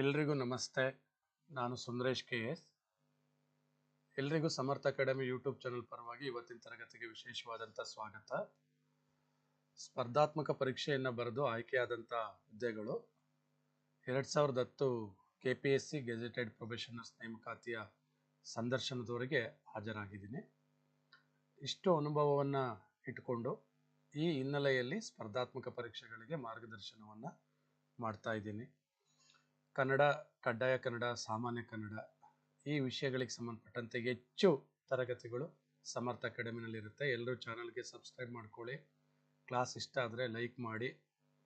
ಎಲ್ರಿಗೂ ನಮಸ್ತೆ. ನಾನು ಸುಂದರೇಶ್ ಕೆ ಎಸ್. ಎಲ್ರಿಗೂ ಸಮರ್ಥ ಅಕಾಡೆಮಿ ಯೂಟ್ಯೂಬ್ ಚಾನಲ್ ಪರವಾಗಿ ಇವತ್ತಿನ ತರಗತಿಗೆ ವಿಶೇಷವಾದಂಥ ಸ್ವಾಗತ. ಸ್ಪರ್ಧಾತ್ಮಕ ಪರೀಕ್ಷೆಯನ್ನು ಬರೆದು ಆಯ್ಕೆಯಾದಂಥ ಹುದ್ದೆಗಳು. ಎರಡು ಸಾವಿರದ ಹತ್ತು K P S C gazetted probationers ನೇಮಕಾತಿಯ ಸಂದರ್ಶನದವರೆಗೆ ಹಾಜರಾಗಿದ್ದೀನಿ. ಇಷ್ಟು ಅನುಭವವನ್ನು ಇಟ್ಕೊಂಡು ಈ ಹಿನ್ನೆಲೆಯಲ್ಲಿ ಸ್ಪರ್ಧಾತ್ಮಕ ಪರೀಕ್ಷೆಗಳಿಗೆ ಮಾರ್ಗದರ್ಶನವನ್ನು ಮಾಡ್ತಾ ಇದ್ದೀನಿ. ಕನ್ನಡ, ಕಡ್ಡಾಯ ಕನ್ನಡ, ಸಾಮಾನ್ಯ ಕನ್ನಡ ಈ ವಿಷಯಗಳಿಗೆ ಸಂಬಂಧಪಟ್ಟಂತೆ ಹೆಚ್ಚು ತರಗತಿಗಳು ಸಮರ್ಥ ಅಕಾಡೆಮಿನಲ್ಲಿರುತ್ತೆ. ಎಲ್ಲರೂ ಚಾನಲ್ಗೆ ಸಬ್ಸ್ಕ್ರೈಬ್ ಮಾಡ್ಕೊಳ್ಳಿ. ಕ್ಲಾಸ್ ಇಷ್ಟ ಆದರೆ ಲೈಕ್ ಮಾಡಿ.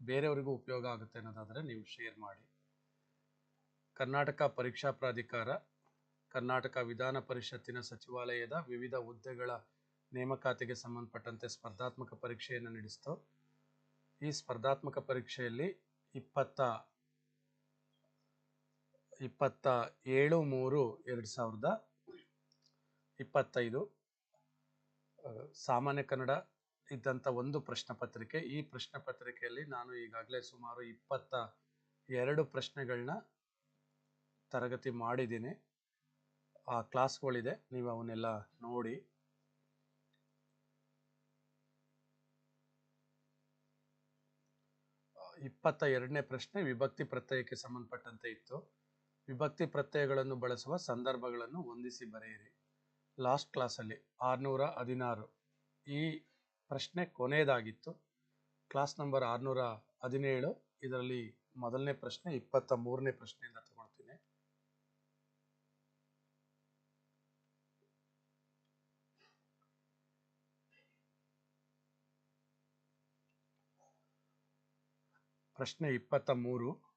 ಬೇರೆಯವರಿಗೂ ಉಪಯೋಗ ಆಗುತ್ತೆ ಅನ್ನೋದಾದರೆ ನೀವು ಶೇರ್ ಮಾಡಿ. ಕರ್ನಾಟಕ ಪರೀಕ್ಷಾ ಪ್ರಾಧಿಕಾರ, ಕರ್ನಾಟಕ ವಿಧಾನ ಪರಿಷತ್ತಿನ ಸಚಿವಾಲಯದ ವಿವಿಧ ಹುದ್ದೆಗಳ ನೇಮಕಾತಿಗೆ ಸಂಬಂಧಪಟ್ಟಂತೆ ಸ್ಪರ್ಧಾತ್ಮಕ ಪರೀಕ್ಷೆಯನ್ನು ನಡೆಸ್ತು. ಈ ಸ್ಪರ್ಧಾತ್ಮಕ ಪರೀಕ್ಷೆಯಲ್ಲಿ ಇಪ್ಪತ್ತ ಇಪ್ಪತ್ತ ಏಳು ಮೂರು ಎರಡು ಸಾವಿರದ ಇಪ್ಪತ್ತೈದು. ಸಾಮಾನ್ಯ ಕನ್ನಡ ಇದ್ದಂಥ ಒಂದು ಪ್ರಶ್ನೆ ಪತ್ರಿಕೆ. ಈ ಪ್ರಶ್ನೆ ಪತ್ರಿಕೆಯಲ್ಲಿ ನಾನು ಈಗಾಗಲೇ ಸುಮಾರು ಇಪ್ಪತ್ತ ಎರಡು ಪ್ರಶ್ನೆಗಳನ್ನ ತರಗತಿ ಮಾಡಿದ್ದೀನಿ. ಆ ಕ್ಲಾಸ್ಗಳಿದೆ, ನೀವು ಅವನ್ನೆಲ್ಲ ನೋಡಿ. ಇಪ್ಪತ್ತ ಎರಡನೇ ಪ್ರಶ್ನೆ ವಿಭಕ್ತಿ ಪ್ರತ್ಯಯಕ್ಕೆ ಸಂಬಂಧಪಟ್ಟಂತೆ ಇತ್ತು. ವಿಭಕ್ತಿ ಪ್ರತ್ಯಯಗಳನ್ನು ಬಳಸುವ ಸಂದರ್ಭಗಳನ್ನು ಹೊಂದಿಸಿ ಬರೆಯಿರಿ. ಲಾಸ್ಟ್ ಕ್ಲಾಸಲ್ಲಿ ಆರುನೂರ ಹದಿನಾರು. ಈ ಪ್ರಶ್ನೆ ಕೊನೆಯದಾಗಿತ್ತು. ಕ್ಲಾಸ್ ನಂಬರ್ ಆರುನೂರ ಹದಿನೇಳು. ಇದರಲ್ಲಿ ಮೊದಲನೇ ಪ್ರಶ್ನೆ, ಇಪ್ಪತ್ತ ಮೂರನೇ ಪ್ರಶ್ನೆಯಿಂದ ತಗೊಳ್ತೀನಿ. ಪ್ರಶ್ನೆ ಇಪ್ಪತ್ತ ಮೂರು.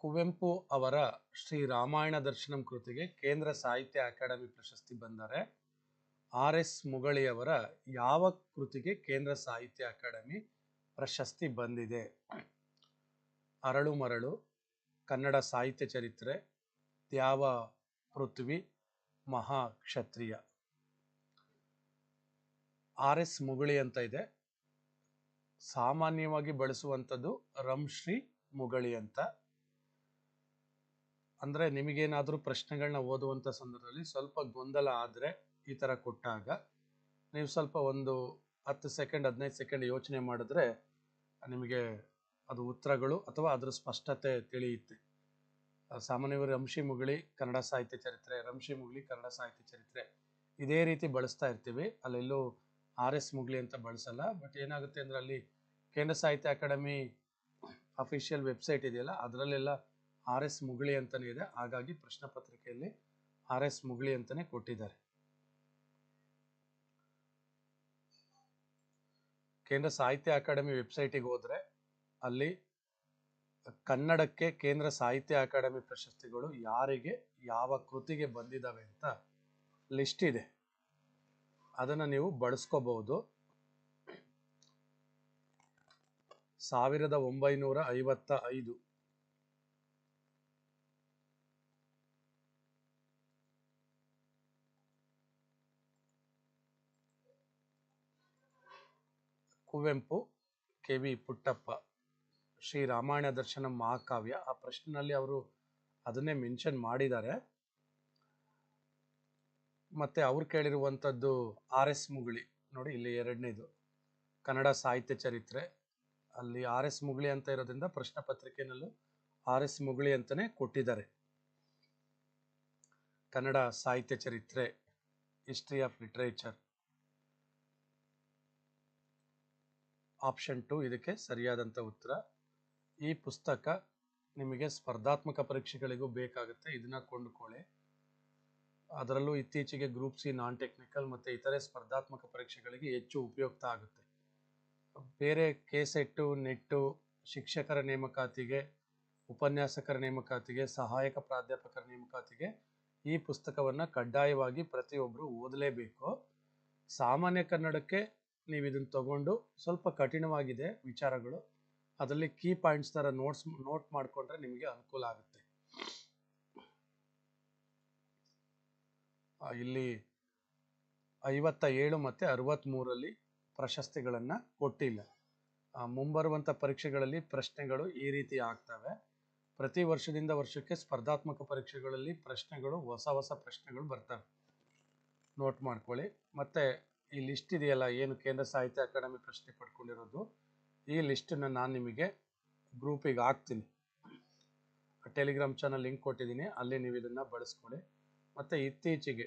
ಕುವೆಂಪು ಅವರ ಶ್ರೀ ರಾಮಾಯಣ ದರ್ಶನಂ ಕೃತಿಗೆ ಕೇಂದ್ರ ಸಾಹಿತ್ಯ ಅಕಾಡೆಮಿ ಪ್ರಶಸ್ತಿ ಬಂದರೆ ಆರ್ ಎಸ್ ಮುಗಳಿಯವರ ಯಾವ ಕೃತಿಗೆ ಕೇಂದ್ರ ಸಾಹಿತ್ಯ ಅಕಾಡೆಮಿ ಪ್ರಶಸ್ತಿ ಬಂದಿದೆ? ಅರಳು ಮರಳು, ಕನ್ನಡ ಸಾಹಿತ್ಯ ಚರಿತ್ರೆ ದ್ಯಾವ ಪೃಥ್ವಿ ಮಹಾಕ್ಷತ್ರಿಯ ಆರ್ ಎಸ್ ಮುಗುಳಿ ಅಂತ ಇದೆ. ಸಾಮಾನ್ಯವಾಗಿ ಬಳಸುವಂಥದ್ದು ರಂಶ್ರೀ ಮುಗಳಿ ಅಂತ. ಅಂದ್ರೆ ನಿಮಗೇನಾದರೂ ಪ್ರಶ್ನೆಗಳನ್ನ ಓದುವಂಥ ಸಂದರ್ಭದಲ್ಲಿ ಸ್ವಲ್ಪ ಗೊಂದಲ ಆದರೆ ಈ ಥರ ಕೊಟ್ಟಾಗ ನೀವು ಸ್ವಲ್ಪ ಒಂದು ಹತ್ತು ಸೆಕೆಂಡ್, ಹದಿನೈದು ಸೆಕೆಂಡ್ ಯೋಚನೆ ಮಾಡಿದ್ರೆ ನಿಮಗೆ ಅದು ಉತ್ತರಗಳು ಅಥವಾ ಅದರ ಸ್ಪಷ್ಟತೆ ತಿಳಿಯುತ್ತೆ. ಸಾಮಾನ್ಯವಾಗಿ ರಂಶಿ ಮುಗುಳಿ ಕನ್ನಡ ಸಾಹಿತ್ಯ ಚರಿತ್ರೆ, ರಂಶಿ ಮುಗುಳಿ ಕನ್ನಡ ಸಾಹಿತ್ಯ ಚರಿತ್ರೆ ಇದೇ ರೀತಿ ಬಳಸ್ತಾ ಇರ್ತೀವಿ. ಅಲ್ಲೆಲ್ಲೂ ಆರ್ ಎಸ್ ಮುಗ್ಲಿ ಅಂತ ಬಳಸಲ್ಲ. ಬಟ್ ಏನಾಗುತ್ತೆ ಅಂದ್ರೆ ಅಲ್ಲಿ ಕೇಂದ್ರ ಸಾಹಿತ್ಯ ಅಕಾಡೆಮಿ ಅಫಿಷಿಯಲ್ ವೆಬ್ಸೈಟ್ ಇದೆಯಲ್ಲ, ಅದರಲ್ಲೆಲ್ಲ ಆರ್ ಎಸ್ ಮುಗುಳಿ ಅಂತಲೇ ಇದೆ. ಹಾಗಾಗಿ ಪ್ರಶ್ನೆ ಪತ್ರಿಕೆಯಲ್ಲಿ ಆರ್ ಎಸ್ ಮುಗಳಿ ಅಂತಾನೆ ಕೊಟ್ಟಿದ್ದಾರೆ. ಕೇಂದ್ರ ಸಾಹಿತ್ಯ ಅಕಾಡೆಮಿ ವೆಬ್ಸೈಟಿಗೆ ಹೋದ್ರೆ ಅಲ್ಲಿ ಕನ್ನಡಕ್ಕೆ ಕೇಂದ್ರ ಸಾಹಿತ್ಯ ಅಕಾಡೆಮಿ ಪ್ರಶಸ್ತಿಗಳು ಯಾರಿಗೆ, ಯಾವ ಕೃತಿಗೆ ಬಂದಿದ್ದಾವೆ ಅಂತ ಲಿಸ್ಟ್ ಇದೆ. ಅದನ್ನು ನೀವು ಬಳಸ್ಕೋಬಹುದು. ಸಾವಿರದ ಒಂಬೈನೂರ ಐವತ್ತ ಐದು ಕುವೆಂಪು ಕೆ ವಿ ಪುಟ್ಟಪ್ಪ, ಶ್ರೀ ರಾಮಾಯಣ ದರ್ಶನ ಮಹಾಕಾವ್ಯ. ಆ ಪ್ರಶ್ನೆನಲ್ಲಿ ಅವರು ಅದನ್ನೇ ಮೆನ್ಷನ್ ಮಾಡಿದ್ದಾರೆ. ಮತ್ತೆ ಅವ್ರು ಕೇಳಿರುವಂಥದ್ದು ಆರ್ ಎಸ್ ಮುಗುಳಿ. ನೋಡಿ, ಇಲ್ಲಿ ಎರಡನೇದು. ಕನ್ನಡ ಸಾಹಿತ್ಯ ಚರಿತ್ರೆ. ಅಲ್ಲಿ ಆರ್ ಎಸ್ ಮುಗುಳಿ ಅಂತ ಇರೋದ್ರಿಂದ ಪ್ರಶ್ನೆ ಪತ್ರಿಕೆಯಲ್ಲೂ ಆರ್ ಎಸ್ ಮುಗುಳಿ ಅಂತಲೇ ಕೊಟ್ಟಿದ್ದಾರೆ. ಕನ್ನಡ ಸಾಹಿತ್ಯ ಚರಿತ್ರೆ, history of literature. Option two ಇದಕ್ಕೆ ಸರಿಯಾದಂಥ ಉತ್ತರ. ಈ ಪುಸ್ತಕ ನಿಮಗೆ ಸ್ಪರ್ಧಾತ್ಮಕ ಪರೀಕ್ಷೆಗಳಿಗೂ ಬೇಕಾಗುತ್ತೆ. ಇದನ್ನ ಕೊಂಡುಕೊಳ್ಳಿ. ಅದರಲ್ಲೂ ಇತ್ತೀಚೆಗೆ ಗ್ರೂಪ್ ಸಿ ನಾನ್ ಟೆಕ್ನಿಕಲ್ ಮತ್ತು ಇತರೆ ಸ್ಪರ್ಧಾತ್ಮಕ ಪರೀಕ್ಷೆಗಳಿಗೆ ಹೆಚ್ಚು ಉಪಯುಕ್ತ ಆಗುತ್ತೆ. ಬೇರೆ ಕೆ ಸೆಟ್ಟು ನೆಟ್ಟು ಶಿಕ್ಷಕರ ನೇಮಕಾತಿಗೆ, ಉಪನ್ಯಾಸಕರ ನೇಮಕಾತಿಗೆ, ಸಹಾಯಕ ಪ್ರಾಧ್ಯಾಪಕರ ನೇಮಕಾತಿಗೆ ಈ ಪುಸ್ತಕವನ್ನು ಕಡ್ಡಾಯವಾಗಿ ಪ್ರತಿಯೊಬ್ಬರು ಓದಲೇಬೇಕು. ಸಾಮಾನ್ಯ ಕನ್ನಡಕ್ಕೆ ನೀವು ಇದನ್ನು ತಗೊಂಡು ಸ್ವಲ್ಪ ಕಠಿಣವಾಗಿದೆ ವಿಚಾರಗಳು, ಅದರಲ್ಲಿ ಕೀ ಪಾಯಿಂಟ್ಸ್ ಥರ ನೋಟ್ಸ್ ನೋಟ್ ಮಾಡಿಕೊಂಡ್ರೆ ನಿಮಗೆ ಅನುಕೂಲ ಆಗುತ್ತೆ. ಇಲ್ಲಿ ಐವತ್ತ ಏಳು ಮತ್ತು ಅರವತ್ತ್ಮೂರಲ್ಲಿ ಪ್ರಶಸ್ತಿಗಳನ್ನು ಕೊಟ್ಟಿಲ್ಲ. ಮುಂಬರುವಂಥ ಪರೀಕ್ಷೆಗಳಲ್ಲಿ ಪ್ರಶ್ನೆಗಳು ಈ ರೀತಿ ಆಗ್ತವೆ. ಪ್ರತಿ ವರ್ಷದಿಂದ ವರ್ಷಕ್ಕೆ ಸ್ಪರ್ಧಾತ್ಮಕ ಪರೀಕ್ಷೆಗಳಲ್ಲಿ ಪ್ರಶ್ನೆಗಳು, ಹೊಸ ಹೊಸ ಪ್ರಶ್ನೆಗಳು ಬರ್ತವೆ. ನೋಟ್ ಮಾಡ್ಕೊಳ್ಳಿ. ಮತ್ತು ಈ ಲಿಸ್ಟ್ ಇದೆಯಲ್ಲ, ಏನು ಕೇಂದ್ರ ಸಾಹಿತ್ಯ ಅಕಾಡೆಮಿ ಪ್ರಶ್ನೆ ಪಡ್ಕೊಂಡಿರೋದು, ಈ ಲಿಸ್ಟನ್ನು ನಾನು ನಿಮಗೆ ಗ್ರೂಪಿಗೆ ಹಾಕ್ತೀನಿ. ಟೆಲಿಗ್ರಾಮ್ ಚಾನಲ್ ಲಿಂಕ್ ಕೊಟ್ಟಿದ್ದೀನಿ, ಅಲ್ಲಿ ನೀವು ಇದನ್ನು ಬಳಸ್ಕೊಳ್ಳಿ. ಮತ್ತು ಇತ್ತೀಚೆಗೆ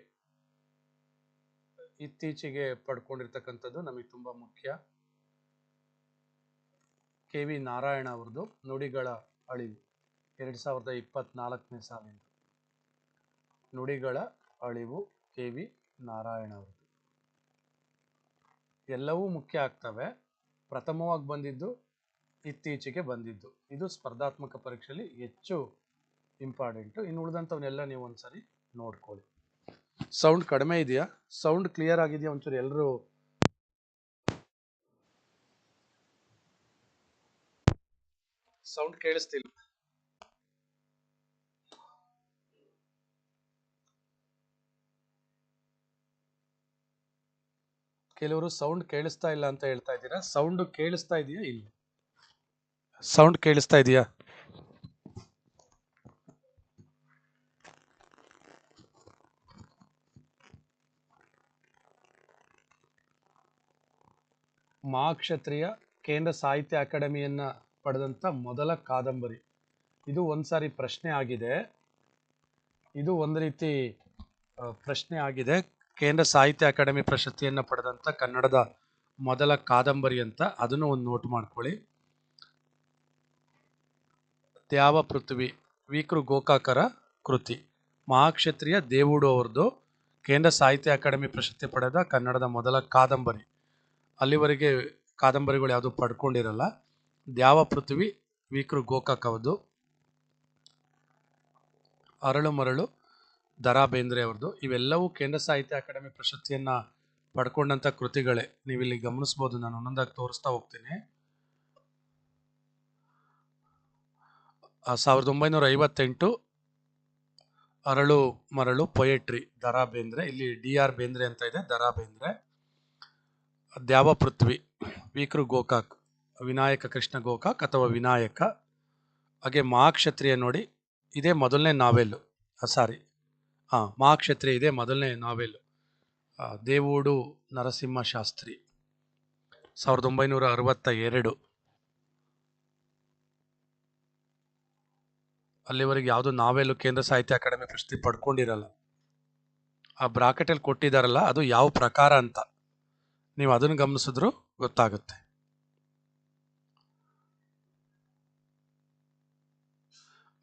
ಇತ್ತೀಚೆಗೆ ಪಡ್ಕೊಂಡಿರ್ತಕ್ಕಂಥದ್ದು ನಮಗೆ ತುಂಬ ಮುಖ್ಯ. ಕೆ ವಿ ನಾರಾಯಣ ಅವ್ರದ್ದು, ನುಡಿಗಳ ಅಳಿವು, ಎರಡು ಸಾವಿರದ ಇಪ್ಪತ್ನಾಲ್ಕನೇ ಸಾಲಿನ ನುಡಿಗಳ ಅಳಿವು ಕೆ ವಿ ನಾರಾಯಣ ಅವ್ರದ್ದು. ಎಲ್ಲವೂ ಮುಖ್ಯ ಆಗ್ತವೆ. ಪ್ರಥಮವಾಗಿ ಬಂದಿದ್ದು, ಇತ್ತೀಚೆಗೆ ಬಂದಿದ್ದು. ಇದು ಸ್ಪರ್ಧಾತ್ಮಕ ಪರೀಕ್ಷೆಯಲ್ಲಿ ಹೆಚ್ಚು ಇಂಪಾರ್ಟೆಂಟು ಇನ್ನು ಉಳಿದಂಥವನ್ನೆಲ್ಲ ನೀವು ಒಂದ್ಸರಿ ನೋಡ್ಕೊಳ್ಳಿ. ಸೌಂಡ್ ಕಡಿಮೆ ಇದೆಯಾ? ಸೌಂಡ್ ಕ್ಲಿಯರ್ ಆಗಿದೆಯಾ ಒಂಚೂರು ಎಲ್ಲರೂ ಸೌಂಡ್ ಕೇಳಿಸ್ತಿಲ್ಲ ಕೆಲವರು ಸೌಂಡ್ ಕೇಳಿಸ್ತಾ ಇಲ್ಲ ಅಂತ ಹೇಳ್ತಾ ಇದ್ದೀರಾ? ಸೌಂಡ್ ಕೇಳಿಸ್ತಾ ಇದೆಯಾ? ಇಲ್ಲ. ಸೌಂಡ್ ಕೇಳಿಸ್ತಾ ಇದೆಯಾ? ಮಹಾಕ್ಷತ್ರಿಯ ಕೇಂದ್ರ ಸಾಹಿತ್ಯ ಅಕಾಡೆಮಿಯನ್ನ ಪಡೆದಂತ ಮೊದಲ ಕಾದಂಬರಿ. ಇದು ಒಂದ್ಸಾರಿ ಪ್ರಶ್ನೆ ಆಗಿದೆ. ಇದು ಒಂದು ರೀತಿ ಪ್ರಶ್ನೆ ಆಗಿದೆ. ಕೇಂದ್ರ ಸಾಹಿತ್ಯ ಅಕಾಡೆಮಿ ಪ್ರಶಸ್ತಿಯನ್ನು ಪಡೆದಂಥ ಕನ್ನಡದ ಮೊದಲ ಕಾದಂಬರಿ ಅಂತ ಅದನ್ನು ಒಂದು ನೋಟ್ ಮಾಡ್ಕೊಳ್ಳಿ. ದ್ಯಾವ ಪೃಥ್ವಿ ವಿಕೃ ಗೋಕಾಕರ ಕೃತಿ. ಮಹಾಕ್ಷತ್ರಿಯ ದೇವುಡು ಅವ್ರದ್ದು ಕೇಂದ್ರ ಸಾಹಿತ್ಯ ಅಕಾಡೆಮಿ ಪ್ರಶಸ್ತಿ ಪಡೆದ ಕನ್ನಡದ ಮೊದಲ ಕಾದಂಬರಿ. ಅಲ್ಲಿವರೆಗೆ ಕಾದಂಬರಿಗಳು ಯಾವುದು ಪಡ್ಕೊಂಡಿರಲ್ಲ. ದ್ಯಾವ ಪೃಥ್ವಿ ವೀಕೃ ಗೋಕಾಕ್ ಅವ್ರದ್ದು. ಅರಳು ಮರಳು ದರಾ ಬೇಂದ್ರೆ ಅವ್ರದ್ದು. ಇವೆಲ್ಲವೂ ಕೇಂದ್ರ ಸಾಹಿತ್ಯ ಅಕಾಡೆಮಿ ಪ್ರಶಸ್ತಿಯನ್ನ ಪಡ್ಕೊಂಡಂಥ ಕೃತಿಗಳೇ. ನೀವಿಲ್ಲಿ ಗಮನಿಸ್ಬೋದು, ನಾನು ಒಂದೊಂದಾಗಿ ತೋರಿಸ್ತಾ ಹೋಗ್ತೀನಿ. ಸಾವಿರದ ಒಂಬೈನೂರ ಐವತ್ತೆಂಟು ಅರಳು ಮರಳು ಪೊಯೆಟ್ರಿ, ದರಾ ಬೇಂದ್ರೆ. ಇಲ್ಲಿ ಡಿ ಆರ್ ಬೇಂದ್ರೆ ಅಂತ ಇದೆ, ದರಾ ಬೇಂದ್ರೆ. ದ್ಯಾವ ಪೃಥ್ವಿ ವಿಕೃ ಗೋಕಾಕ್, ವಿನಾಯಕ ಕೃಷ್ಣ ಗೋಕಾಕ್ ಅಥವಾ ವಿನಾಯಕ. ಹಾಗೆ ಮಹಾಕ್ಷತ್ರಿಯ ನೋಡಿ, ಇದೇ ಮೊದಲನೇ ನಾವೆಲ್ಲು. ಸಾರಿ. ಹಾಂ ಮಹಾಕ್ಷತ್ರಿ ಇದೆ ಮೊದಲನೇ ನಾವೆಲ್. ದೇವೂಡು ನರಸಿಂಹ ಶಾಸ್ತ್ರಿ. ಸಾವಿರದ ಒಂಬೈನೂರ ಅರವತ್ತ ಎರಡು. ಅಲ್ಲಿವರೆಗೆ ಯಾವುದು ನಾವೆಲ್ಲು ಕೇಂದ್ರ ಸಾಹಿತ್ಯ ಅಕಾಡೆಮಿ ಪ್ರಶಸ್ತಿ ಪಡ್ಕೊಂಡಿರಲ್ಲ. ಆ ಬ್ರಾಕೆಟಲ್ಲಿ ಕೊಟ್ಟಿದ್ದಾರಲ್ಲ ಅದು ಯಾವ ಪ್ರಕಾರ ಅಂತ. ನೀವು ಅದನ್ನು ಗಮನಿಸಿದ್ರು ಗೊತ್ತಾಗುತ್ತೆ.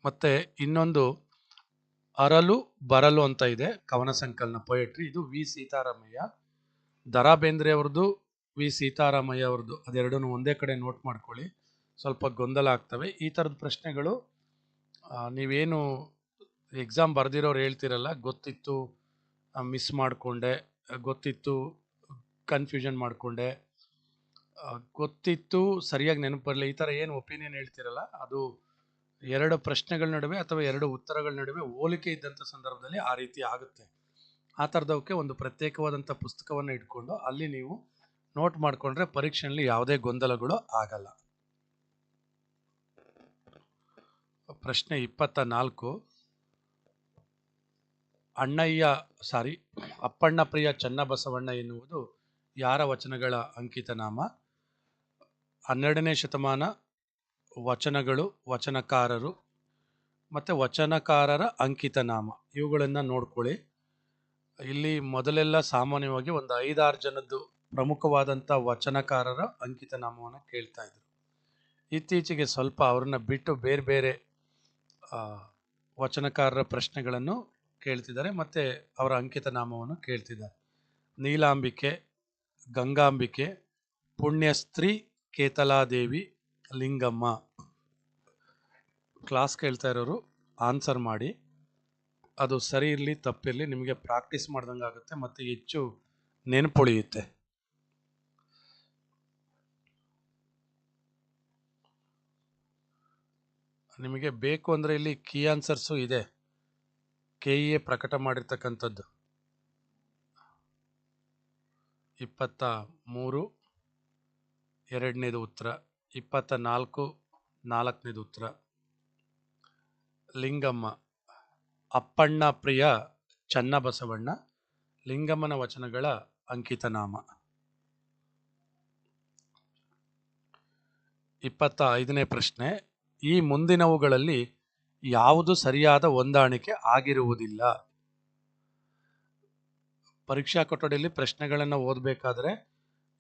ಮತ್ತೆ ಇನ್ನೊಂದು ಅರಲು ಬರಲು ಅಂತ ಇದೆ. ಕವನ ಸಂಕಲನ ಪೊಯೆಟ್ರಿ ಇದು ವಿ ಸೀತಾರಾಮಯ್ಯ. ದರಾ ಬೇಂದ್ರೆ ಅವ್ರದ್ದು, ವಿ ಸೀತಾರಾಮಯ್ಯ ಅವ್ರದ್ದು. ಅದೆರಡನ್ನು ಒಂದೇ ಕಡೆ ನೋಟ್ ಮಾಡ್ಕೊಳ್ಳಿ. ಸ್ವಲ್ಪ ಗೊಂದಲ ಆಗ್ತವೆ. ಈ ಥರದ ಪ್ರಶ್ನೆಗಳು ನೀವೇನು ಎಕ್ಸಾಮ್ ಬರೆದಿರೋರು ಹೇಳ್ತಿರಲ್ಲ, ಗೊತ್ತಿತ್ತು ಮಿಸ್ ಮಾಡಿಕೊಂಡೆ ಗೊತ್ತಿತ್ತು ಕನ್ಫ್ಯೂಷನ್ ಮಾಡಿಕೊಂಡೆ ಗೊತ್ತಿತ್ತು, ಸರಿಯಾಗಿ ನೆನಪು ಬರಲಿ ಈ ಥರ ಏನು ಒಪಿನಿಯನ್ ಹೇಳ್ತಿರಲ್ಲ, ಅದು ಎರಡು ಪ್ರಶ್ನೆಗಳ ನಡುವೆ ಅಥವಾ ಎರಡು ಉತ್ತರಗಳ ನಡುವೆ ಹೋಲಿಕೆ ಇದ್ದಂಥ ಸಂದರ್ಭದಲ್ಲಿ ಆ ರೀತಿ ಆಗುತ್ತೆ. ಆ ಥರದವಕ್ಕೆ ಒಂದು ಪ್ರತ್ಯೇಕವಾದಂಥ ಪುಸ್ತಕವನ್ನು ಇಟ್ಕೊಂಡು ಅಲ್ಲಿ ನೀವು ನೋಟ್ ಮಾಡಿಕೊಂಡ್ರೆ ಪರೀಕ್ಷೆಯಲ್ಲಿ ಯಾವುದೇ ಗೊಂದಲಗಳು ಆಗಲ್ಲ. ಪ್ರಶ್ನೆ ಇಪ್ಪತ್ತ ನಾಲ್ಕು. ಅಣ್ಣಯ್ಯ, ಸಾರಿ, ಅಪ್ಪಣ್ಣ ಪ್ರಿಯ ಚನ್ನಬಸವಣ್ಣ ಎನ್ನುವುದು ಯಾರ ವಚನಗಳ ಅಂಕಿತನಾಮ? ಹನ್ನೆರಡನೇ ಶತಮಾನ ವಚನಗಳು, ವಚನಕಾರರು ಮತ್ತು ವಚನಕಾರರ ಅಂಕಿತನಾಮ. ಇವುಗಳನ್ನು ನೋಡ್ಕೊಳ್ಳಿ. ಇಲ್ಲಿ ಮೊದಲೆಲ್ಲ ಸಾಮಾನ್ಯವಾಗಿ ಒಂದು ಐದಾರು ಜನದ್ದು ಪ್ರಮುಖವಾದಂಥ ವಚನಕಾರರ ಅಂಕಿತನಾಮವನ್ನು ಕೇಳ್ತಾ ಇದ್ರು. ಇತ್ತೀಚೆಗೆ ಸ್ವಲ್ಪ ಅವ್ರನ್ನ ಬಿಟ್ಟು ಬೇರೆ ಬೇರೆ ವಚನಕಾರರ ಪ್ರಶ್ನೆಗಳನ್ನು ಕೇಳ್ತಿದ್ದಾರೆ ಮತ್ತು ಅವರ ಅಂಕಿತನಾಮವನ್ನು ಕೇಳ್ತಿದ್ದಾರೆ. ನೀಲಾಂಬಿಕೆ, ಗಂಗಾಂಬಿಕೆ, ಪುಣ್ಯಸ್ತ್ರೀ, ಕೇತಲಾದೇವಿ ಲಿಂಗಮ್ಮ. ಕ್ಲಾಸ್ ಕೇಳ್ತಾ ಇರೋರು, ಆನ್ಸರ್ ಮಾಡಿ. ಅದು ಸರಿ ಇರಲಿ ತಪ್ಪಿರಲಿ ನಿಮಗೆ ಪ್ರಾಕ್ಟೀಸ್ ಮಾಡ್ದಂಗೆ ಆಗುತ್ತೆ ಮತ್ತು ಹೆಚ್ಚು ನೆನಪುಳಿಯುತ್ತೆ ನಿಮಗೆ ಬೇಕು ಅಂದರೆ ಇಲ್ಲಿ ಕೀ ಆನ್ಸರ್ಸು ಇದೆ. ಕೆ ಇ ಎ ಪ್ರಕಟ ಮಾಡಿರ್ತಕ್ಕಂಥದ್ದು. ಇಪ್ಪತ್ತ ಮೂರು, ಎರಡನೇದು ಉತ್ತರ. ಇಪ್ಪತ್ತ ನಾಲ್ಕು ನಾಲ್ಕನೇದು ಉತ್ತರ. ಲಿಂಗಮ್ಮ, ಅಪ್ಪಣ್ಣ ಪ್ರಿಯ ಚನ್ನಬಸವಣ್ಣ, ಲಿಂಗಮ್ಮನ ವಚನಗಳ ಅಂಕಿತನಾಮ. ಇಪ್ಪತ್ತ ಐದನೇ ಪ್ರಶ್ನೆ, ಈ ಮುಂದಿನವುಗಳಲ್ಲಿ ಯಾವುದು ಸರಿಯಾದ ಹೊಂದಾಣಿಕೆ ಆಗಿರುವುದಿಲ್ಲ? ಪರೀಕ್ಷಾ ಕೊಠಡಿಯಲ್ಲಿ ಪ್ರಶ್ನೆಗಳನ್ನು ಓದಬೇಕಾದ್ರೆ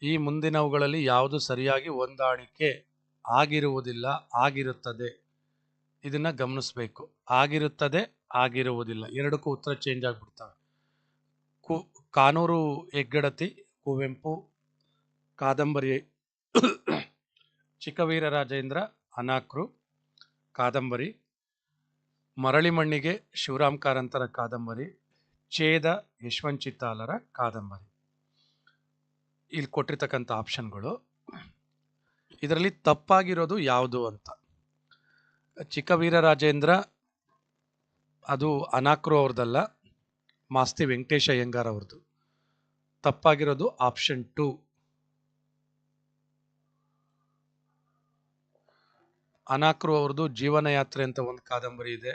ಈ ಮುಂದಿನವುಗಳಲ್ಲಿ ಯಾವುದು ಸರಿಯಾಗಿ ಹೊಂದಾಣಿಕೆ ಆಗಿರುವುದಿಲ್ಲ, ಆಗಿರುತ್ತದೆ? ಇದನ್ನ ಗಮನಿಸಬೇಕು. ಆಗಿರುತ್ತದೆ, ಆಗಿರುವುದಿಲ್ಲ. ಎರಡಕ್ಕೂ ಉತ್ತರ ಚೇಂಜ್ ಆಗಿಬಿಡ್ತಾರೆ ಕು, ಕಾನೂರು ಹೆಗ್ಗಡತಿ, ಕುವೆಂಪು, ಕಾದಂಬರಿ, ಚಿಕ್ಕವೀರ ರಾಜೇಂದ್ರ, ಅನಾಕ್ರು, ಕಾದಂಬರಿ ಮರಳಿ ಮಣ್ಣಿಗೆ ಶಿವರಾಮ್ ಕಾರಂತರ ಕಾದಂಬರಿ, ಛೇದ ಯಶವಂತ್ ಚಿತ್ತಾಲರ ಕಾದಂಬರಿ. ಇಲ್ಲಿ ಕೊಟ್ಟಿರ್ತಕ್ಕಂಥ ಆಪ್ಷನ್ಗಳು. ಇದರಲ್ಲಿ ತಪ್ಪಾಗಿರೋದು ಯಾವುದು ಅಂತ. ಚಿಕ್ಕವೀರರಾಜೇಂದ್ರ ಅದು ಅನಾಕ್ರು ಅವ್ರದ್ದಲ್ಲ, ಮಾಸ್ತಿ ವೆಂಕಟೇಶ ಅಯ್ಯಂಗಾರ್ ಅವ್ರದ್ದು. ತಪ್ಪಾಗಿರೋದು ಆಪ್ಷನ್ ಟು. ಅನಾಕ್ರು ಅವ್ರದ್ದು ಜೀವನ ಯಾತ್ರೆ ಅಂತ ಒಂದು ಕಾದಂಬರಿ ಇದೆ,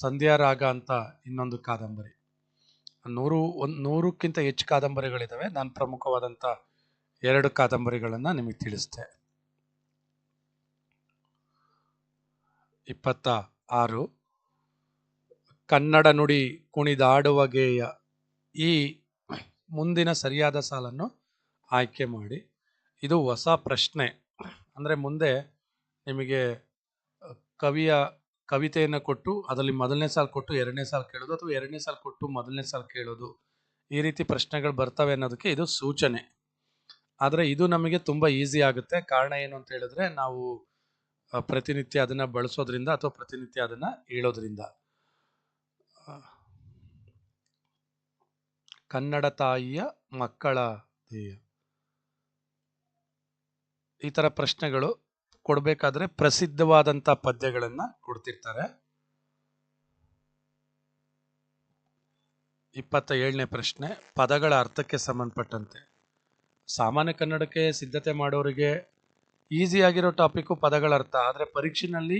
ಸಂಧ್ಯಾ ರಾಗ ಅಂತ ಇನ್ನೊಂದು ಕಾದಂಬರಿ. ನೂರು, ಒಂದು ನೂರಕ್ಕಿಂತ ಹೆಚ್ಚು ಕಾದಂಬರಿಗಳಿದ್ದಾವೆ ನಾನು ಪ್ರಮುಖವಾದಂಥ ಎರಡು ಕಾದಂಬರಿಗಳನ್ನು ನಿಮಗೆ ತಿಳಿಸಿದೆ. ಇಪ್ಪತ್ತ ಆರು, ಕನ್ನಡ ನುಡಿ ಕುಣಿದಾಡುವ ಗೇಯ. ಈ ಮುಂದಿನ ಸರಿಯಾದ ಸಾಲನ್ನು ಆಯ್ಕೆ ಮಾಡಿ. ಇದು ಹೊಸ ಪ್ರಶ್ನೆ. ಅಂದರೆ ಮುಂದೆ ನಿಮಗೆ ಕವಿಯ ಕವಿತೆಯನ್ನು ಕೊಟ್ಟು, ಅದರಲ್ಲಿ ಮೊದಲನೇ ಸಾಲು ಕೊಟ್ಟು, ಎರಡನೇ ಸಾಲು ಕೇಳೋದು ಅಥವಾ ಎರಡನೇ ಸಾಲು ಕೊಟ್ಟು ಮೊದಲನೇ ಸಾಲು ಕೇಳೋದು? ಈ ರೀತಿ ಪ್ರಶ್ನೆಗಳು ಬರ್ತವೆ ಅನ್ನೋದಕ್ಕೆ ಇದು ಸೂಚನೆ. ಆದರೆ ಇದು ನಮಗೆ ತುಂಬ ಈಸಿ ಆಗುತ್ತೆ. ಕಾರಣ ಏನು ಅಂತ ಹೇಳಿದ್ರೆ ನಾವು ಪ್ರತಿನಿತ್ಯ ಅದನ್ನು ಬಳಸೋದ್ರಿಂದ ಅಥವಾ ಪ್ರತಿನಿತ್ಯ ಅದನ್ನು ಹೇಳೋದ್ರಿಂದ. ಕನ್ನಡ ತಾಯಿಯ ಮಕ್ಕಳ ಈ ಥರ ಪ್ರಶ್ನೆಗಳು ಕೊಡಬೇಕಾದ್ರೆ ಪ್ರಸಿದ್ಧವಾದಂಥ ಪದ್ಯಗಳನ್ನು ಕೊಡ್ತಿರ್ತಾರೆ. ಇಪ್ಪತ್ತ ಏಳನೇ ಪ್ರಶ್ನೆ, ಪದಗಳ ಅರ್ಥಕ್ಕೆ ಸಂಬಂಧಪಟ್ಟಂತೆ. ಸಾಮಾನ್ಯ ಕನ್ನಡಕ್ಕೆ ಸಿದ್ಧತೆ ಮಾಡೋರಿಗೆ ಈಸಿ ಆಗಿರೋ ಟಾಪಿಕ್ಕು ಪದಗಳ ಅರ್ಥ. ಆದರೆ ಪರೀಕ್ಷೆನಲ್ಲಿ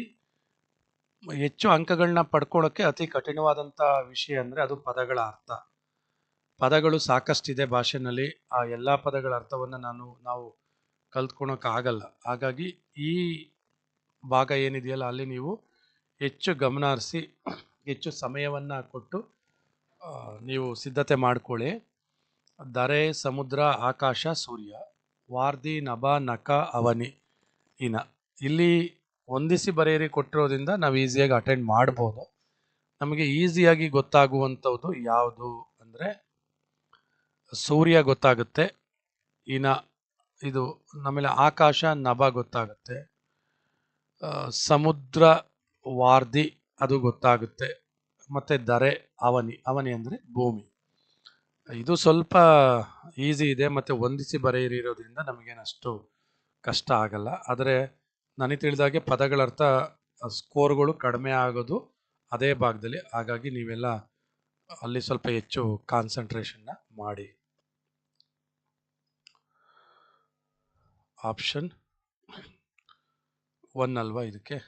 ಹೆಚ್ಚು ಅಂಕಗಳನ್ನ ಪಡ್ಕೊಳ್ಳೋಕ್ಕೆ ಅತಿ ಕಠಿಣವಾದಂಥ ವಿಷಯ ಅಂದರೆ ಅದು ಪದಗಳ ಅರ್ಥ. ಪದಗಳು ಸಾಕಷ್ಟಿದೆ ಭಾಷೆನಲ್ಲಿ. ಆ ಎಲ್ಲ ಪದಗಳ ಅರ್ಥವನ್ನು ನಾನು, ನಾವು ಕಲ್ತ್ಕೊಳೋಕ್ಕಾಗಲ್ಲ. ಹಾಗಾಗಿ ಈ ಭಾಗ ಏನಿದೆಯಲ್ಲ, ಅಲ್ಲಿ ನೀವು ಹೆಚ್ಚು ಗಮನ ಹರಿಸಿ, ಹೆಚ್ಚು ಸಮಯವನ್ನು ಕೊಟ್ಟು ನೀವು ಸಿದ್ಧತೆ ಮಾಡ್ಕೊಳ್ಳಿ. ದರೆ ಸಮುದ್ರ ಆಕಾಶ ಸೂರ್ಯ, ವಾರ್ದಿ ನಭ ನಕ ಅವನಿ ಇನ. ಇಲ್ಲಿ ಹೊಂದಿಸಿ ಬರೆಯಿರಿ ಕೊಟ್ಟಿರೋದ್ರಿಂದ ನಾವು ಈಸಿಯಾಗಿ ಅಟೆಂಡ್ ಮಾಡ್ಬೋದು. ನಮಗೆ ಈಸಿಯಾಗಿ ಗೊತ್ತಾಗುವಂಥದ್ದು ಯಾವುದು ಅಂದರೆ ಸೂರ್ಯ ಗೊತ್ತಾಗುತ್ತೆ, ಇನ ಇದು ಆಮೇಲೆ ಆಕಾಶ ನಭ ಗೊತ್ತಾಗುತ್ತೆ ಸಮುದ್ರ ವಾರ್ದಿ ಅದು ಗೊತ್ತಾಗುತ್ತೆ, ಮತ್ತು ದರೆ ಅವನಿ ಅವನಿ ಅಂದರೆ ಭೂಮಿ. ಇದು ಸ್ವಲ್ಪ ಈಸಿ ಇದೆ ಮತ್ತು ಹೊಂದಿಸಿ ಬರೆಯಿರೋದ್ರಿಂದ ನಮಗೇನಷ್ಟು ಕಷ್ಟ ಆಗಲ್ಲ. ಆದರೆ ನನಗೆ ತಿಳಿದಾಗೆ ಪದಗಳರ್ಥ ಸ್ಕೋರ್ಗಳು ಕಡಿಮೆ ಆಗೋದು ಅದೇ ಭಾಗದಲ್ಲಿ. ಹಾಗಾಗಿ ನೀವೆಲ್ಲ ಅಲ್ಲಿ ಸ್ವಲ್ಪ ಹೆಚ್ಚು ಕಾನ್ಸಂಟ್ರೇಷನ್ನ ಮಾಡಿ. ಆಪ್ಷನ್ ಒನ್ ಅಲ್ವಾ ಇದಕ್ಕೆ?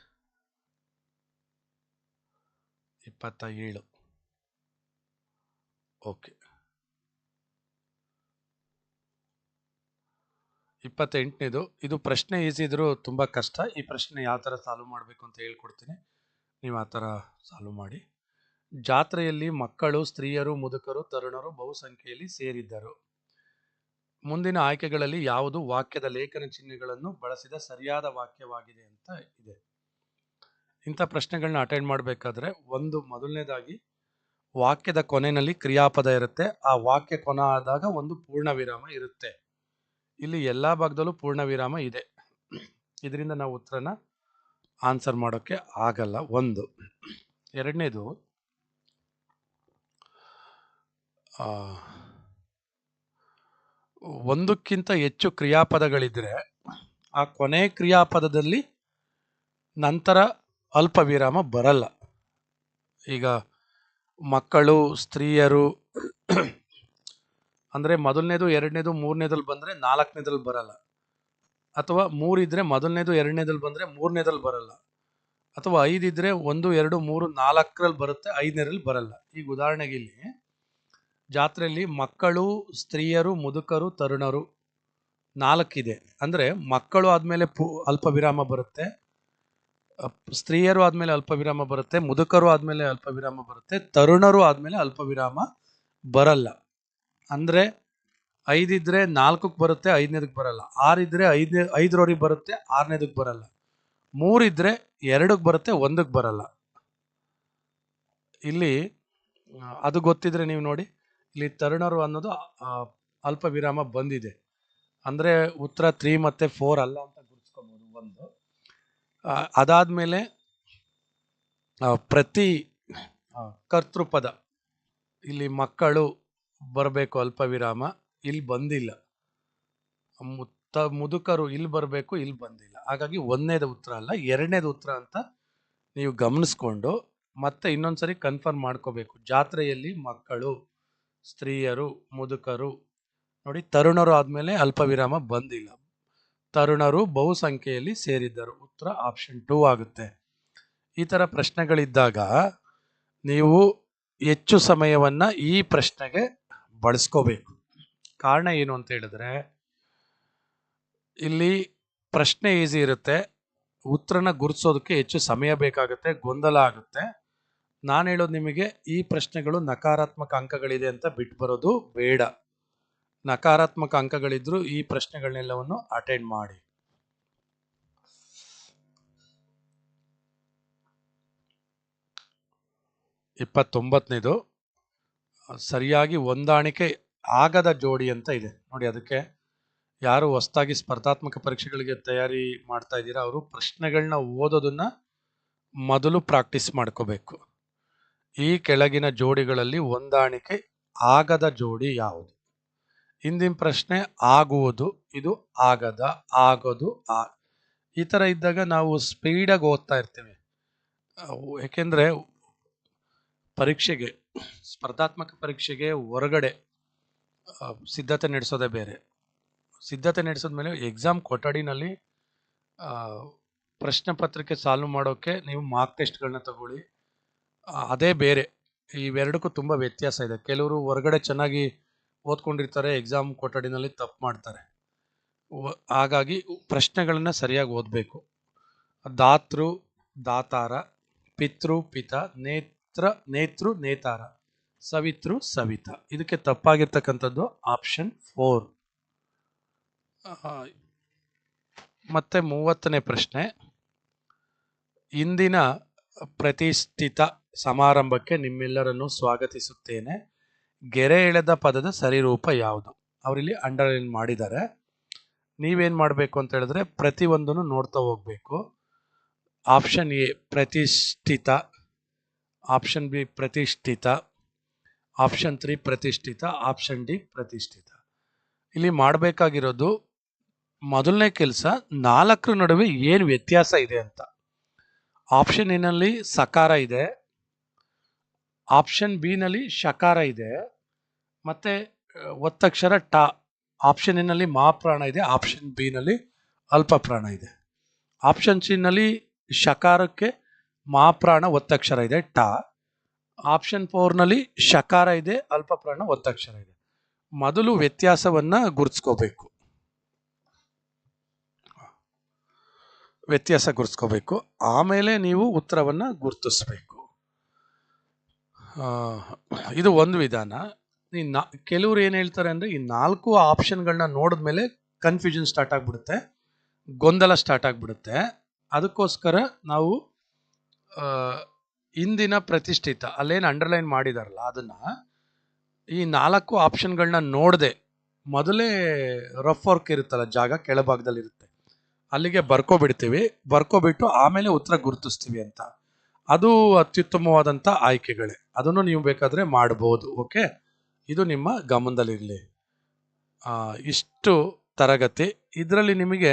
ಇಪ್ಪತ್ತ ಏಳು ಓಕೆ. ಇಪ್ಪತ್ತೆಂಟನೇದು. ಇದು ಪ್ರಶ್ನೆ ಈಸಿ ಇದ್ರೂ ತುಂಬ ಕಷ್ಟ. ಈ ಪ್ರಶ್ನೆ ಯಾವ ಥರ ಸಾಲ್ವ್ ಮಾಡಬೇಕು ಅಂತ ಹೇಳ್ಕೊಡ್ತೀನಿ. ನೀವು ಆ ಥರ ಸಾಲ್ವ್ ಮಾಡಿ. ಜಾತ್ರೆಯಲ್ಲಿ ಮಕ್ಕಳು, ಸ್ತ್ರೀಯರು, ಮುದುಕರು, ತರುಣರು ಬಹುಸಂಖ್ಯೆಯಲ್ಲಿ ಸೇರಿದ್ದರು. ಮುಂದಿನ ಆಯ್ಕೆಗಳಲ್ಲಿ ಯಾವುದು ವಾಕ್ಯದ ಲೇಖನ ಚಿಹ್ನೆಗಳನ್ನು ಬಳಸಿದ ಸರಿಯಾದ ವಾಕ್ಯವಾಗಿದೆ ಅಂತ ಇದೆ. ಇಂಥ ಪ್ರಶ್ನೆಗಳನ್ನ ಅಟೆಂಡ್ ಮಾಡಬೇಕಾದ್ರೆ ಒಂದು ಮೊದಲನೇದಾಗಿ ವಾಕ್ಯದ ಕೊನೆಯಲ್ಲಿ ಕ್ರಿಯಾಪದ ಇರುತ್ತೆ. ಆ ವಾಕ್ಯ ಕೊನ ಆದಾಗ ಒಂದು ಪೂರ್ಣ ವಿರಾಮ ಇರುತ್ತೆ. ಇಲ್ಲಿ ಎಲ್ಲ ಭಾಗದಲ್ಲೂ ಪೂರ್ಣ ವಿರಾಮ ಇದೆ. ಇದರಿಂದ ನಾವು ಉತ್ತರನ ಆನ್ಸರ್ ಮಾಡೋಕ್ಕೆ ಆಗಲ್ಲ. ಒಂದು. ಎರಡನೇದು ಒಂದಕ್ಕಿಂತ ಹೆಚ್ಚು ಕ್ರಿಯಾಪದಗಳಿದ್ರೆ ಆ ಕೊನೆ ಕ್ರಿಯಾಪದದಲ್ಲಿ ನಂತರ ಅಲ್ಪ ವಿರಾಮ ಬರಲ್ಲ. ಈಗ ಮಕ್ಕಳು, ಸ್ತ್ರೀಯರು ಅಂದರೆ ಮೊದಲನೇದು, ಎರಡನೇದು ಮೂರನೇದಲ್ಲಿ ಬಂದರೆ ನಾಲ್ಕನೇದಲ್ಲಿ ಬರಲ್ಲ. ಅಥವಾ ಮೂರಿದ್ರೆ ಮೊದಲನೇದು ಎರಡನೇದಲ್ಲಿ ಬಂದರೆ ಮೂರನೇದಲ್ಲಿ ಬರಲ್ಲ. ಅಥವಾ ಐದಿದ್ರೆ ಒಂದು, ಎರಡು, ಮೂರು ನಾಲ್ಕರಲ್ಲಿ ಬರುತ್ತೆ ಐದನೇರಲ್ಲಿ ಬರಲ್ಲ. ಈಗ ಉದಾಹರಣೆಗೆ ಇಲ್ಲಿ, ಜಾತ್ರೆಯಲ್ಲಿ ಮಕ್ಕಳು, ಸ್ತ್ರೀಯರು, ಮುದುಕರು, ತರುಣರು ನಾಲ್ಕಿದೆ. ಅಂದರೆ ಮಕ್ಕಳು ಆದಮೇಲೆ ಪು ಅಲ್ಪ ವಿರಾಮ ಬರುತ್ತೆ, ಸ್ತ್ರೀಯರು ಆದಮೇಲೆ ಅಲ್ಪ ವಿರಾಮ ಬರುತ್ತೆ, ಮುದುಕರು ಆದಮೇಲೆ ಅಲ್ಪ ವಿರಾಮ ಬರುತ್ತೆ, ತರುಣರು ಆದಮೇಲೆ ಅಲ್ಪ ವಿರಾಮ ಬರಲ್ಲ. ಅಂದ್ರೆ ಐದಿದ್ರೆ ನಾಲ್ಕಕ್ಕೆ ಬರುತ್ತೆ ಐದನೇದಕ್ಕೆ ಬರಲ್ಲ. ಆರಿದ್ರೆ ಐದನೇ ಐದರವರೆಗೆ ಬರುತ್ತೆ ಆರನೇದಕ್ಕೆ ಬರಲ್ಲ. ಮೂರಿದ್ರೆ ಎರಡಕ್ಕೆ ಬರುತ್ತೆ ಒಂದಕ್ಕೆ ಬರಲ್ಲ. ಇಲ್ಲಿ ಅದು ಗೊತ್ತಿದ್ರೆ ನೀವು ನೋಡಿ. ಇಲ್ಲಿ ತರುಣರು ಅನ್ನೋದು ಅಲ್ಪ ವಿರಾಮ ಬಂದಿದೆ. ಅಂದ್ರೆ ಉತ್ತರ ತ್ರೀ ಮತ್ತೆ ಫೋರ್ ಅಲ್ಲ ಅಂತ ಗುರುತಿಸ್ಕೋಬಹುದು ಒಂದು. ಅದಾದ್ಮೇಲೆ ಪ್ರತಿ ಕರ್ತೃಪದ, ಇಲ್ಲಿ ಮಕ್ಕಳು ಬರಬೇಕು ಅಲ್ಪ ವಿರಾಮ ಇಲ್ಲಿ ಬಂದಿಲ್ಲ. ಮುತ್ತ ಮುದುಕರು ಇಲ್ಲಿ ಬರಬೇಕು ಇಲ್ಲಿ ಬಂದಿಲ್ಲ. ಹಾಗಾಗಿ ಒಂದನೇದು ಉತ್ತರ ಅಲ್ಲ, ಎರಡನೇದು ಉತ್ತರ ಅಂತ ನೀವು ಗಮನಿಸ್ಕೊಂಡು ಮತ್ತೆ ಇನ್ನೊಂದ್ಸರಿ ಕನ್ಫರ್ಮ್ ಮಾಡ್ಕೋಬೇಕು. ಜಾತ್ರೆಯಲ್ಲಿ ಮಕ್ಕಳು, ಸ್ತ್ರೀಯರು, ಮುದುಕರು, ನೋಡಿ ತರುಣರು ಆದಮೇಲೆ ಅಲ್ಪ ವಿರಾಮ ಬಂದಿಲ್ಲ. ತರುಣರು ಬಹುಸಂಖ್ಯೆಯಲ್ಲಿ ಸೇರಿದ್ದರು. ಉತ್ತರ ಆಪ್ಷನ್ ಟೂ ಆಗುತ್ತೆ. ಈ ಥರ ಪ್ರಶ್ನೆಗಳಿದ್ದಾಗ ನೀವು ಹೆಚ್ಚು ಸಮಯವನ್ನ ಈ ಪ್ರಶ್ನೆಗೆ ಬಳಸ್ಕೋಬೇಕು. ಕಾರಣ ಏನು ಅಂತ ಹೇಳಿದ್ರೆ, ಇಲ್ಲಿ ಪ್ರಶ್ನೆ ಈಸಿ ಇರುತ್ತೆ. ಉತ್ತರನ ಗುರುತಿಸೋದಕ್ಕೆ ಹೆಚ್ಚು ಸಮಯ ಬೇಕಾಗುತ್ತೆ, ಗೊಂದಲ ಆಗುತ್ತೆ. ನಾನು ಹೇಳೋದು ನಿಮಗೆ, ಈ ಪ್ರಶ್ನೆಗಳು ನಕಾರಾತ್ಮಕ ಅಂಕಗಳಿದೆ ಅಂತ ಬಿಟ್ಟು ಬರೋದು ಬೇಡ. ನಕಾರಾತ್ಮಕ ಅಂಕಗಳಿದ್ರು ಈ ಪ್ರಶ್ನೆಗಳನ್ನೆಲ್ಲವನ್ನು ಅಟೆಂಡ್ ಮಾಡಿ. ಇಪ್ಪತ್ತೊಂಬತ್ತನೇದು. ಸರಿಯಾಗಿ ಹೊಂದಾಣಿಕೆ ಆಗದ ಜೋಡಿ ಅಂತ ಇದೆ. ನೋಡಿ, ಅದಕ್ಕೆ ಯಾರು ಹೊಸದಾಗಿ ಸ್ಪರ್ಧಾತ್ಮಕ ಪರೀಕ್ಷೆಗಳಿಗೆ ತಯಾರಿ ಮಾಡ್ತಾ ಇದ್ದೀರಾ, ಅವರು ಪ್ರಶ್ನೆಗಳನ್ನ ಓದೋದನ್ನ ಮೊದಲು ಪ್ರಾಕ್ಟೀಸ್ ಮಾಡ್ಕೋಬೇಕು. ಈ ಕೆಳಗಿನ ಜೋಡಿಗಳಲ್ಲಿ ಹೊಂದಾಣಿಕೆ ಆಗದ ಜೋಡಿ ಯಾವುದು? ಹಿಂದಿನ ಪ್ರಶ್ನೆ ಆಗುವುದು, ಇದು ಆಗದ, ಆಗೋದು, ಆ, ಈ ಥರ ಇದ್ದಾಗ ನಾವು ಸ್ಪೀಡಾಗಿ ಓದ್ತಾ ಇರ್ತೀವಿ. ಏಕೆಂದರೆ ಪರೀಕ್ಷೆಗೆ ಸ್ಪರ್ಧಾತ್ಮಕ ಪರೀಕ್ಷೆಗೆ ಹೊರಗಡೆ ಸಿದ್ಧತೆ ನಡೆಸೋದೇ ಬೇರೆ. ಸಿದ್ಧತೆ ನಡೆಸಿದ್ಮೇಲೆ ಎಕ್ಸಾಮ್ ಕೊಠಡಿನಲ್ಲಿ ಪ್ರಶ್ನೆ ಪತ್ರಿಕೆ ಸಾಲ್ವ್ ಮಾಡೋಕ್ಕೆ ನೀವು ಮಾರ್ಕ್ ಟೆಸ್ಟ್ಗಳನ್ನ ತಗೊಳ್ಳಿ. ಅದೇ ಬೇರೆ. ಇವೆರಡಕ್ಕೂ ತುಂಬ ವ್ಯತ್ಯಾಸ ಇದೆ. ಕೆಲವರು ಹೊರಗಡೆ ಚೆನ್ನಾಗಿ ಓದ್ಕೊಂಡಿರ್ತಾರೆ ಎಕ್ಸಾಮ್ ಕೊಠಡಿನಲ್ಲಿ ತಪ್ಪು ಮಾಡ್ತಾರೆ. ಹಾಗಾಗಿ ಪ್ರಶ್ನೆಗಳನ್ನ ಸರಿಯಾಗಿ ಓದಬೇಕು. ದಾತೃ, ದಾತಾರ, ಪಿತೃ, ಪಿತ ನೇತ್ರ ನೇತೃ ನೇತಾರ. ಸವಿತೃ ಸವಿತ. ಇದಕ್ಕೆ ತಪ್ಪಾಗಿರ್ತಕ್ಕಂಥದ್ದು ಆಪ್ಷನ್ ಫೋರ್ ಮತ್ತೆ ಮೂವತ್ತನೇ ಪ್ರಶ್ನೆ. ಇಂದಿನ ಪ್ರತಿಷ್ಠಿತ ಸಮಾರಂಭಕ್ಕೆ ನಿಮ್ಮೆಲ್ಲರನ್ನು ಸ್ವಾಗತಿಸುತ್ತೇನೆ. ಗೆರೆ ಎಳೆದ ಪದದ ಸರಿರೂಪ ಯಾವುದು? ಅವರಿಲ್ಲಿ ಅಂಡರ್ಲೈನ್ ಮಾಡಿದ್ದಾರೆ. ನೀವೇನು ಮಾಡಬೇಕು ಅಂತ ಹೇಳಿದ್ರೆ ಪ್ರತಿಯೊಂದನ್ನು ನೋಡ್ತಾ ಹೋಗ್ಬೇಕು. ಆಪ್ಷನ್ ಎ ಪ್ರತಿಷ್ಠಿತ ಆಪ್ಷನ್ ಬಿ ಪ್ರತಿಷ್ಠಿತ, ಆಪ್ಷನ್ ತ್ರೀ ಪ್ರತಿಷ್ಠಿತ, ಆಪ್ಷನ್ ಡಿ ಪ್ರತಿಷ್ಠಿತ. ಇಲ್ಲಿ ಮಾಡಬೇಕಾಗಿರೋದು ಮೊದಲನೇ ಕೆಲಸ ನಾಲ್ಕರ ನಡುವೆ ಏನು ವ್ಯತ್ಯಾಸ ಇದೆ ಅಂತ. ಆಪ್ಷನ್ ಎನಲ್ಲಿ ಸಕಾರ ಇದೆ, ಆಪ್ಷನ್ ಬಿನಲ್ಲಿ ಶಕಾರ ಇದೆ, ಮತ್ತೆ ಒತ್ತಕ್ಷರ ಟ, ಆಪ್ಷನ್ ಎನಲ್ಲಿ ನಲ್ಲಿ ಮಹಾಪ್ರಾಣ ಇದೆ, ಆಪ್ಷನ್ ಬಿನಲ್ಲಿ ಅಲ್ಪ ಪ್ರಾಣ ಇದೆ. ಆಪ್ಷನ್ ಸಿನಲ್ಲಿ ಶಕಾರಕ್ಕೆ ಮಹಾಪ್ರಾಣ ಒತ್ತಕ್ಷರ ಇದೆ, ಟ. ಆಪ್ಷನ್ ಫೋರ್ನಲ್ಲಿ ಶಕಾರ ಇದೆ, ಅಲ್ಪ ಪ್ರಾಣ ಒತ್ತಕ್ಷರ ಇದೆ. ಮೊದಲು ವ್ಯತ್ಯಾಸವನ್ನ ಗುರುತಿಸ್ಕೋಬೇಕು. ವ್ಯತ್ಯಾಸ ಗುರುತಿಸ್ಕೋಬೇಕು. ಆಮೇಲೆ ನೀವು ಉತ್ತರವನ್ನ ಗುರುತಿಸ್ಬೇಕು. ಇದು ಒಂದು ವಿಧಾನ. ಈ ನಾ, ಕೆಲವ್ರು ಏನು ಹೇಳ್ತಾರೆ ಅಂದರೆ ಈ ನಾಲ್ಕು ಆಪ್ಷನ್ಗಳನ್ನ ನೋಡಿದ್ಮೇಲೆ ಕನ್ಫ್ಯೂಷನ್ ಸ್ಟಾರ್ಟ್ ಆಗಿಬಿಡುತ್ತೆ. ಗೊಂದಲ ಸ್ಟಾರ್ಟ್ ಆಗಿಬಿಡುತ್ತೆ. ಅದಕ್ಕೋಸ್ಕರ ನಾವು ಇಂದಿನ ಪ್ರತಿಷ್ಠಿತ, ಅಲ್ಲೇನು ಅಂಡರ್ಲೈನ್ ಮಾಡಿದಾರಲ್ಲ, ಅದನ್ನ ಈ ನಾಲ್ಕು ಆಪ್ಷನ್ಗಳನ್ನ ನೋಡದೆ, ಮೊದಲೇ ರಫ್ ವರ್ಕ್ ಇರುತ್ತಲ್ಲ ಜಾಗ ಕೆಳಭಾಗದಲ್ಲಿ ಇರುತ್ತೆ ಅಲ್ಲಿಗೆ ಬರ್ಕೊಬಿಡ್ತೀವಿ ಬರ್ಕೊಬಿಟ್ಟು ಆಮೇಲೆ ಉತ್ತರ ಗುರುತಿಸ್ತೀವಿ ಅಂತ. ಅದು ಅತ್ಯುತ್ತಮವಾದಂಥ ಆಯ್ಕೆಗಳೇ. ಅದನ್ನು ನೀವು ಬೇಕಾದ್ರೆ ಮಾಡ್ಬೋದು, ಓಕೆ? ಇದು ನಿಮ್ಮ ಗಮನದಲ್ಲಿರಲಿ. ಇಷ್ಟು ತರಗತಿ. ಇದರಲ್ಲಿ ನಿಮಗೆ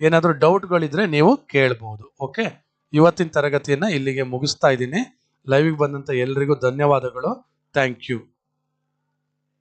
ಏನಾದರೂ ಡೌಟ್ಗಳಿದ್ರೆ ನೀವು ಕೇಳ್ಬೋದು, ಓಕೆ? ಇವತ್ತಿನ ತರಗತಿಯನ್ನು ಇಲ್ಲಿಗೆ ಮುಗಿಸ್ತಾ ಇದ್ದೀನಿ. ಲೈವಿಗೆ ಬಂದಂಥ ಎಲ್ರಿಗೂ ಧನ್ಯವಾದಗಳು. Thank you